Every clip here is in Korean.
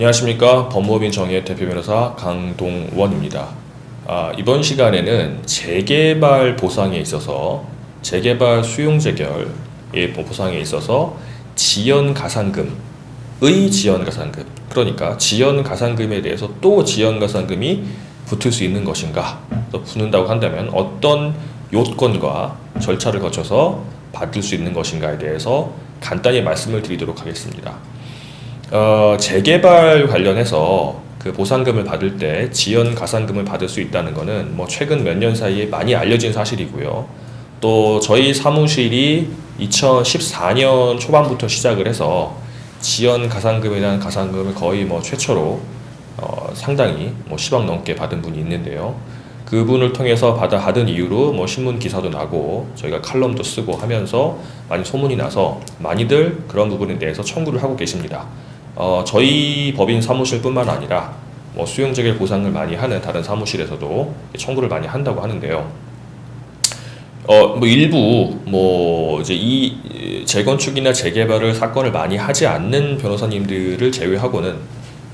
안녕하십니까 법무법인 정의의 대표 변호사 강동원입니다. 아, 이번 시간에는 재개발 보상에 있어서 재개발 수용 재결의 보상에 있어서 지연 가산금의 지연 가산금 그러니까 지연 가산금에 대해서 또 지연 가산금이 붙을 수 있는 것인가 또 붙는다고 한다면 어떤 요건과 절차를 거쳐서 받을 수 있는 것인가에 대해서 간단히 말씀을 드리도록 하겠습니다. 어, 재개발 관련해서 그 보상금을 받을 때 지연 가산금을 받을 수 있다는 것은 뭐 최근 몇 년 사이에 많이 알려진 사실이고요. 또 저희 사무실이 2014년 초반부터 시작을 해서 지연 가산금에 대한 가산금을 거의 뭐 최초로 어, 상당히 뭐 10억 넘게 받은 분이 있는데요. 그분을 통해서 받아 받은 이유로 뭐 신문 기사도 나고 저희가 칼럼도 쓰고 하면서 많이 소문이 나서 많이들 그런 부분에 대해서 청구를 하고 계십니다. 어, 저희 법인 사무실뿐만 아니라 뭐 수용재결 보상을 많이 하는 다른 사무실에서도 청구를 많이 한다고 하는데요. 어, 뭐 일부 뭐 이제 이 재건축이나 재개발을 사건을 많이 하지 않는 변호사님들을 제외하고는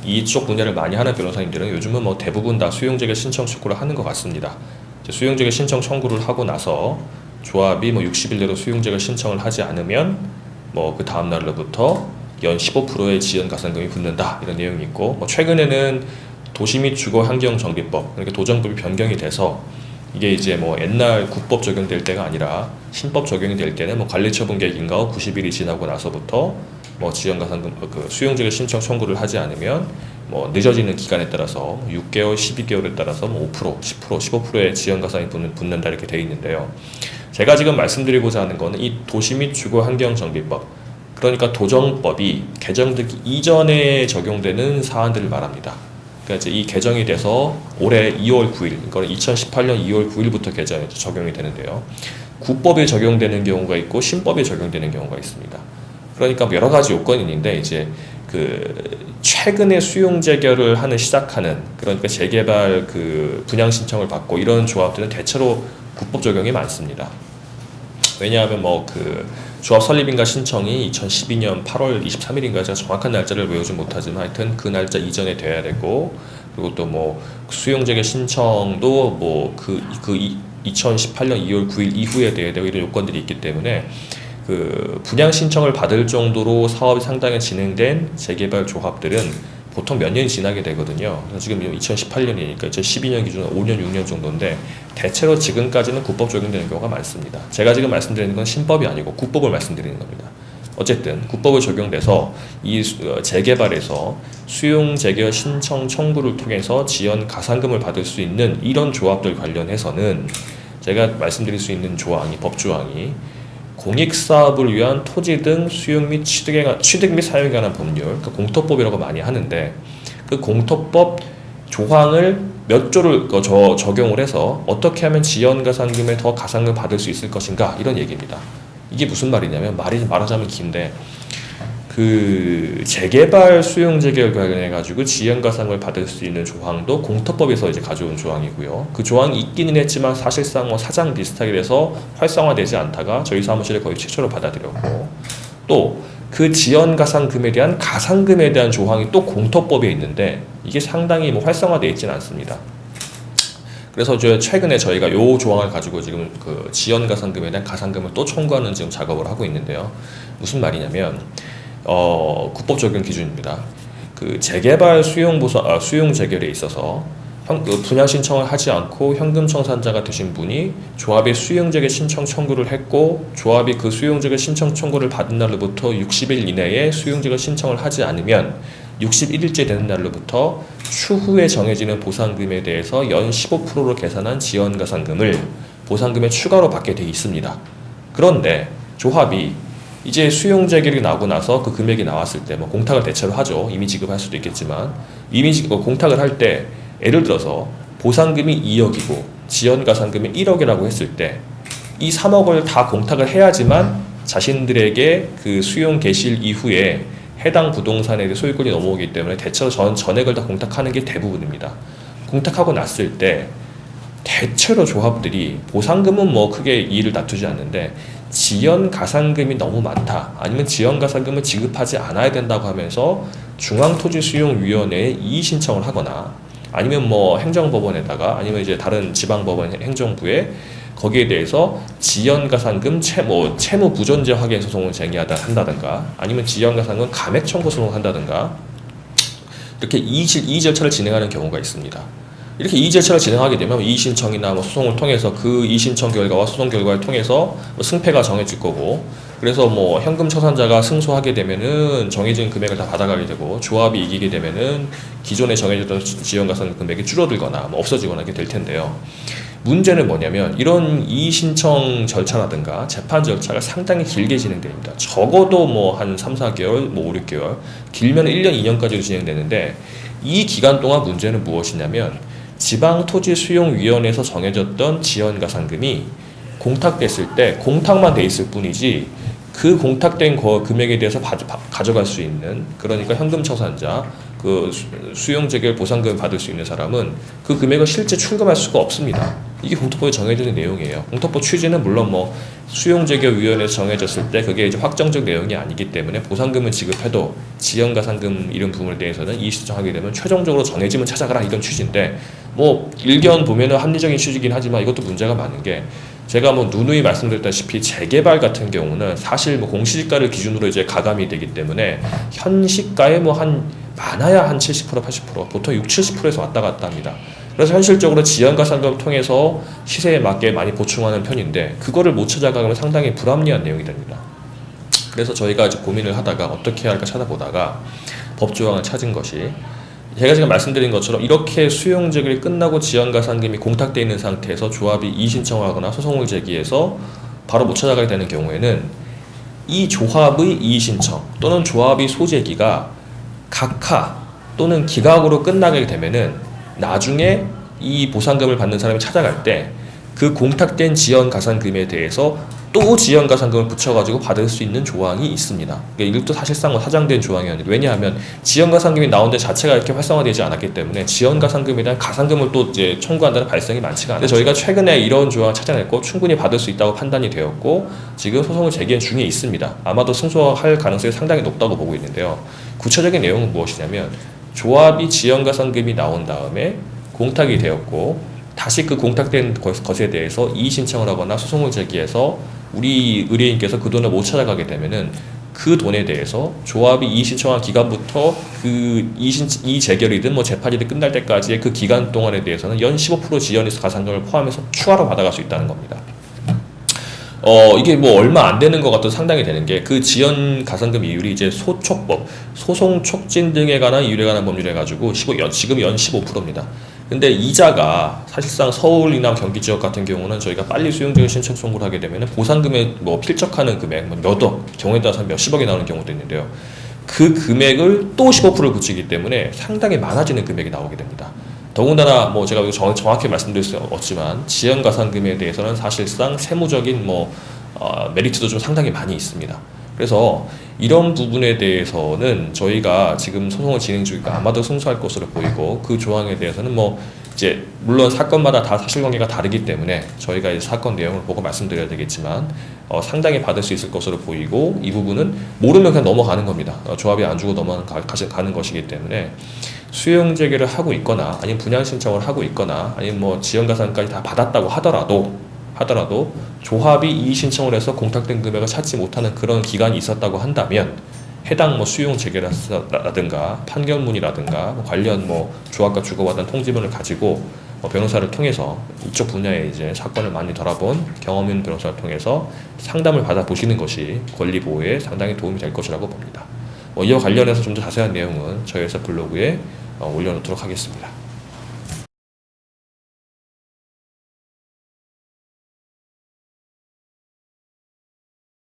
이쪽 분야를 많이 하는 변호사님들은 요즘은 뭐 대부분 다 수용재결 신청 청구를 하는 것 같습니다. 수용재결 신청 청구를 하고 나서 조합이 뭐 60일 내로 수용재결 신청을 하지 않으면 뭐 그 다음 날로부터 연 15%의 지연 가산금이 붙는다 이런 내용이 있고 뭐 최근에는 도시 및 주거 환경 정비법 그러니까 도정법이 변경이 돼서 이게 이제 뭐 옛날 국법 적용될 때가 아니라 신법 적용이 될 때는 뭐 관리처분 계획 인가 후 90일이 지나고 나서부터 뭐 지연 가산금 그 수용적인 신청 청구를 하지 않으면 뭐 늦어지는 기간에 따라서 6개월, 12개월에 따라서 뭐 5%, 10%, 15%의 지연 가산이 붙는, 붙는다 이렇게 돼 있는데요. 제가 지금 말씀드리고자 하는 거는 이 도시 및 주거 환경 정비법 그러니까 도정법이 개정되기 이전에 적용되는 사안들을 말합니다. 그러니까 이제 이 개정이 돼서 올해 2월 9일, 그러니까 2018년 2월 9일부터 개정이 적용이 되는데요. 국법에 적용되는 경우가 있고 신법에 적용되는 경우가 있습니다. 그러니까 여러 가지 요건이 있는데 이제 그 최근에 수용 재결을 하는 시작하는 그러니까 재개발 그 분양 신청을 받고 이런 조합들은 대체로 국법 적용이 많습니다. 왜냐하면 뭐그 조합 설립인가 신청이 2012년 8월 23일인가 제가 정확한 날짜를 외우지 못하지만 하여튼 그 날짜 이전에 돼야 되고 그리고 또 뭐 수용재개 신청도 뭐그그 그 2018년 2월 9일 이후에 돼야 되고 이런 요건들이 있기 때문에 그 분양 신청을 받을 정도로 사업이 상당히 진행된 재개발 조합들은 보통 몇 년이 지나게 되거든요. 지금 2018년이니까 2012년 기준으로 5년, 6년 정도인데 대체로 지금까지는 국법 적용되는 경우가 많습니다. 제가 지금 말씀드리는 건 신법이 아니고 국법을 말씀드리는 겁니다. 어쨌든 국법을 적용돼서 이 어, 재개발에서 수용 재개발 신청 청구를 통해서 지연 가산금을 받을 수 있는 이런 조합들 관련해서는 제가 말씀드릴 수 있는 조항이 법 조항이 공익 사업을 위한 토지 등 수용 및 취득에 관- 취득 및 사용에 관한 법률, 그 공토법이라고 많이 하는데 그 공토법 조항을 몇 조를 그 저, 적용을 해서 어떻게 하면 지연 가산금에 더 가산금 받을 수 있을 것인가 이런 얘기입니다. 이게 무슨 말이냐면 말이 말하자면 긴데 그 재개발 수용 재개발 관련해 가지고 지연 가산을 받을 수 있는 조항도 공터법에서 이제 가져온 조항이고요. 그 조항이 있기는 했지만 사실상 뭐 사장 비슷하게 돼서 활성화되지 않다가 저희 사무실에 거의 최초로 받아들였고 또 그 지연 가산금에 대한 가산금에 대한 조항이 또 공터법에 있는데 이게 상당히 뭐 활성화되어 있지는 않습니다. 그래서 저 최근에 저희가 요 조항을 가지고 지금 그 지연 가산금에 대한 가산금을 또 청구하는 지금 작업을 하고 있는데요. 무슨 말이냐면 어, 국법 적용 기준입니다. 그 재개발 수용 보상 아, 수용 재결에 있어서 현, 그 분양 신청을 하지 않고 현금 청산자가 되신 분이 조합의 수용 재개 신청 청구를 했고 조합이 그 수용 재개 신청 청구를 받은 날로부터 60일 이내에 수용 재개 신청을 하지 않으면 61일째 되는 날로부터 추후에 정해지는 보상금에 대해서 연 15%로 계산한 지연 가산금을 보상금에 추가로 받게 돼 있습니다. 그런데 조합이 이제 수용 재결이 나고 나서 그 금액이 나왔을 때 뭐 공탁을 대체로 하죠. 이미 지급할 수도 있겠지만 이미 지- 어, 공탁을 할 때 예를 들어서 보상금이 2억이고 지연 가산금이 1억이라고 했을 때 이 3억을 다 공탁을 해야지만 자신들에게 그 수용 개시일 이후에 해당 부동산에 소유권이 넘어오기 때문에 대체로 전 전액을 다 공탁하는 게 대부분입니다. 공탁하고 났을 때 대체로 조합들이 보상금은 뭐 크게 이의를 다투지 않는데 지연 가산금이 너무 많다. 아니면 지연 가산금을 지급하지 않아야 된다고 하면서 중앙토지수용위원회에 이의 신청을 하거나 아니면 뭐 행정법원에다가 아니면 이제 다른 지방법원 행정부에 거기에 대해서 지연가산금 채무, 채무 부존재 확인 소송을 제기하다 한다든가 아니면 지연가산금 감액 청구 소송을 한다든가 이렇게 이의 절차를 진행하는 경우가 있습니다. 이렇게 이의 절차를 진행하게 되면 이의 신청이나 뭐 소송을 통해서 그 이의 신청 결과와 소송 결과를 통해서 뭐 승패가 정해질 거고 그래서 뭐 현금 처산자가 승소하게 되면은 정해진 금액을 다 받아가게 되고 조합이 이기게 되면은 기존에 정해졌던 지연가산 금액이 줄어들거나 뭐 없어지거나 이렇게 될 텐데요. 문제는 뭐냐면 이런 이의 신청 절차라든가 재판 절차가 상당히 길게 진행됩니다. 적어도 뭐 한 3, 4개월, 뭐 5, 6개월, 길면 1년, 2년까지도 진행되는데 이 기간 동안 문제는 무엇이냐면 지방토지수용위원회에서 정해졌던 지연가산금이 공탁됐을 때 공탁만 돼 있을 뿐이지 그 공탁된 거 금액에 대해서 바, 바- 가져갈 수 있는 그러니까 현금 처산자 그 수- 수용 재결 보상금 받을 수 있는 사람은 그 금액을 실제 출금할 수가 없습니다. 이게 공탁법에 정해진 내용이에요. 공탁법 취지는 물론 뭐 수용 재결 위원회에서 정해졌을 때 그게 이제 확정적 내용이 아니기 때문에 보상금을 지급해도 지연가산금 이런 부분에 대해서는 이의 신청하게 되면 최종적으로 정해짐을 찾아가라 이런 취지인데 뭐 일견 보면은 합리적인 취지긴 하지만 이것도 문제가 많은 게 제가 뭐 누누이 말씀드렸다시피 재개발 같은 경우는 사실 뭐 공시지가를 기준으로 이제 가감이 되기 때문에 현 시가에 뭐 한 많아야 한 70% 80% 보통 6, 70%에서 왔다 갔다 합니다. 그래서 현실적으로 지연가산금을 통해서 시세에 맞게 많이 보충하는 편인데 그거를 못 찾아가면 상당히 불합리한 내용이 됩니다. 그래서 저희가 이제 고민을 하다가 어떻게 할까 찾아보다가 법조항을 찾은 것이 제가 지금 말씀드린 것처럼 이렇게 수용 재결이 끝나고 지연가산금이 공탁돼 있는 상태에서 조합이 이의 신청하거나 소송을 제기해서 바로 못 찾아가게 되는 경우에는 이 조합의 이의 신청 또는 조합의 소재기가 각하 또는 기각으로 끝나게 되면은 나중에 이 보상금을 받는 사람이 찾아갈 때 그 공탁된 지연 가산금에 대해서 또 지연 가산금을 붙여가지고 받을 수 있는 조항이 있습니다. 그러니까 이것도 사실상 뭐 사장된 조항이 아니고 왜냐하면 지연 가산금이 나온 데 자체가 이렇게 활성화되지 않았기 때문에 지연 가산금에 대한 가산금을 또 이제 청구한다는 발생이 많지가 않아요. 저희가 최근에 이런 조항을 찾아냈고 충분히 받을 수 있다고 판단이 되었고 지금 소송을 제기한 중에 있습니다. 아마도 승소할 가능성이 상당히 높다고 보고 있는데요. 구체적인 내용은 무엇이냐면 조합이 지연 가산금이 나온 다음에 공탁이 되었고 다시 그 공탁된 것- 것에 대해서 이의 신청을 하거나 소송을 제기해서 우리 의뢰인께서 그 돈을 못 찾아가게 되면은 그 돈에 대해서 조합이 이의 신청한 기간부터 그 이의, 신, 이의 재결이든 뭐 재판이든 끝날 때까지의 그 기간 동안에 대해서는 연 15% 지연 가산금을 포함해서 추가로 받아갈 수 있다는 겁니다. 어 이게 뭐 얼마 안 되는 것 같아도 상당히 되는 게 그 지연 가산금 이율이 이제 소촉법, 소송 촉진 등에 관한 이율에 관한 법률에 가지고 15, 연, 지금 연 15%입니다. 근데 이자가 사실상 서울이나 경기 지역 같은 경우는 저희가 빨리 수용적인 신청 청구를 하게 되면 보상금에 뭐 필적하는 금액 뭐 몇억 경우에 따라서 몇십억이 나오는 경우도 있는데요. 그 금액을 또 15%를 붙이기 때문에 상당히 많아지는 금액이 나오게 됩니다. 더군다나 뭐 제가 정, 정확히 말씀드릴 수 없지만 지연 가산금에 대해서는 사실상 세무적인 뭐 어, 메리트도 좀 상당히 많이 있습니다. 그래서 이런 부분에 대해서는 저희가 지금 소송을 진행 중이니까 아마도 승소할 것으로 보이고 그 조항에 대해서는 뭐 이제 물론 사건마다 다 사실관계가 다르기 때문에 저희가 이제 사건 내용을 보고 말씀드려야 되겠지만 어, 상당히 받을 수 있을 것으로 보이고 이 부분은 모르면 그냥 넘어가는 겁니다. 어, 조합이 안 주고 넘어가는 것이기 때문에 수용 재개를 하고 있거나 아니면 분양 신청을 하고 있거나 아니면 뭐 지연 가산까지 다 받았다고 하더라도 하더라도 조합이 이의 신청을 해서 공탁된 금액을 찾지 못하는 그런 기간이 있었다고 한다면 해당 뭐 수용 재개라든가 판결문이라든가 뭐 관련 뭐 조합과 주고받은 통지문을 가지고 뭐 변호사를 통해서 이쪽 분야에 이제 사건을 많이 돌아본 경험 있는 변호사를 통해서 상담을 받아 보시는 것이 권리 보호에 상당히 도움이 될 것이라고 봅니다. 뭐 이와 관련해서 좀 더 자세한 내용은 저희 회사 블로그에 어, 올려놓도록 하겠습니다.